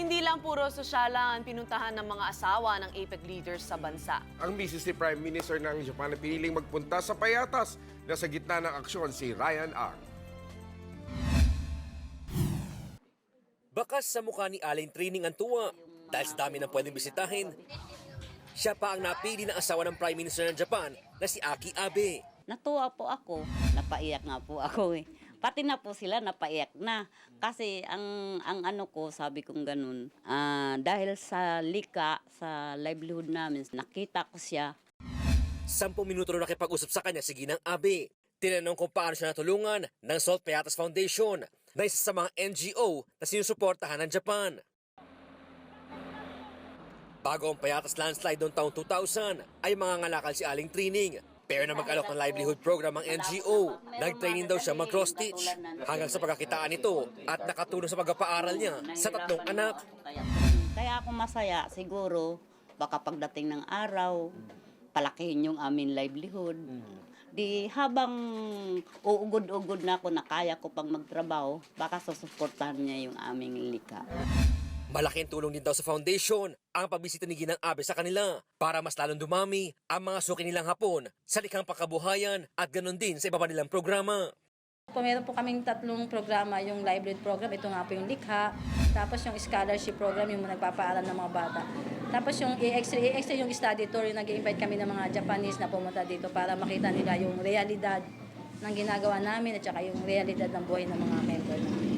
Hindi lang puro sosyalan pinuntahan ng mga asawa ng APEC leaders sa bansa. Ang misis ni Prime Minister ng Japan na piniling magpunta sa payatas na sa gitna ng aksyon si Ryan Ang. Bakas sa mukha ni Alain Trining ang tuwa dahil sa dami ng pwedeng bisitahin. Siya pa ang napili ng asawa ng Prime Minister ng Japan na si Aki Abe. Natuwa po ako. Napaiyak nga po ako eh. Pati na po sila napaiyak na. Kasi ang ang ano ko, sabi kong ganun, ah, dahil sa lika, sa livelihood namin, nakita ko siya. Sampung minuto rin nakipag-usap sa kanya si Ginang Abe. Tinanong kung paano siya natulungan ng Salt Payatas Foundation na isa sa mga NGO na sinusuportahan ng Japan. Bago ang Payatas landslide noong taong 2000 ay mga ngalakal si Aling Trining. Pero na mag-alok ng livelihood program ang NGO. Nag-training daw siya mag-cross stitch hanggang sa pagkakitaan nito at nakatulong sa pagpapaaral niya sa tatlong anak. Kaya ako masaya, siguro, baka pagdating ng araw, palakihin yung aming livelihood. Di habang uugod-ugod na ako na kaya ko pang magtrabaho, baka susuportahan niya yung aming lika. Malaking tulong din daw sa foundation ang pagbisita ni Ginang Abe sa kanila para mas lalong dumami ang mga suki nilang hapon sa likhang pakabuhayan at ganon din sa iba pa nilang programa. Po, meron po kaming tatlong programa, yung library program, ito nga po yung likha, tapos yung scholarship program, yung nagpapaaral ng mga bata. Tapos yung i-extra, i-extra yung study tour, yung nag-invite kami ng mga Japanese na pumunta dito para makita nila yung realidad ng ginagawa namin at saka yung realidad ng buhay ng mga member namin.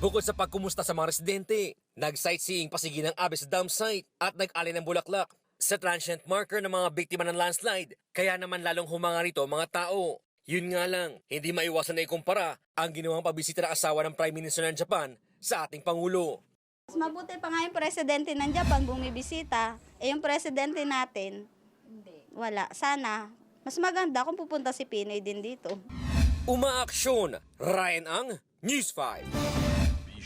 Bukod sa pagkumusta sa mga residente, nag-sightseeing pa si Ginang Abe sa dam site at nag-alay ng bulaklak sa transient marker ng mga biktima ng landslide. Kaya naman lalong humanga rito ang mga tao. Yun nga lang, hindi maiwasan na ikumpara ang ginawang pagbisita ng asawa ng Prime Minister ng Japan sa ating Pangulo. Mas mabuti pa nga yung presidente ng Japan bumibisita. Eh yung presidente natin, wala. Sana, mas maganda kung pupunta si Pinoy din dito. Umaaksyon! Ryan Ang, News 5.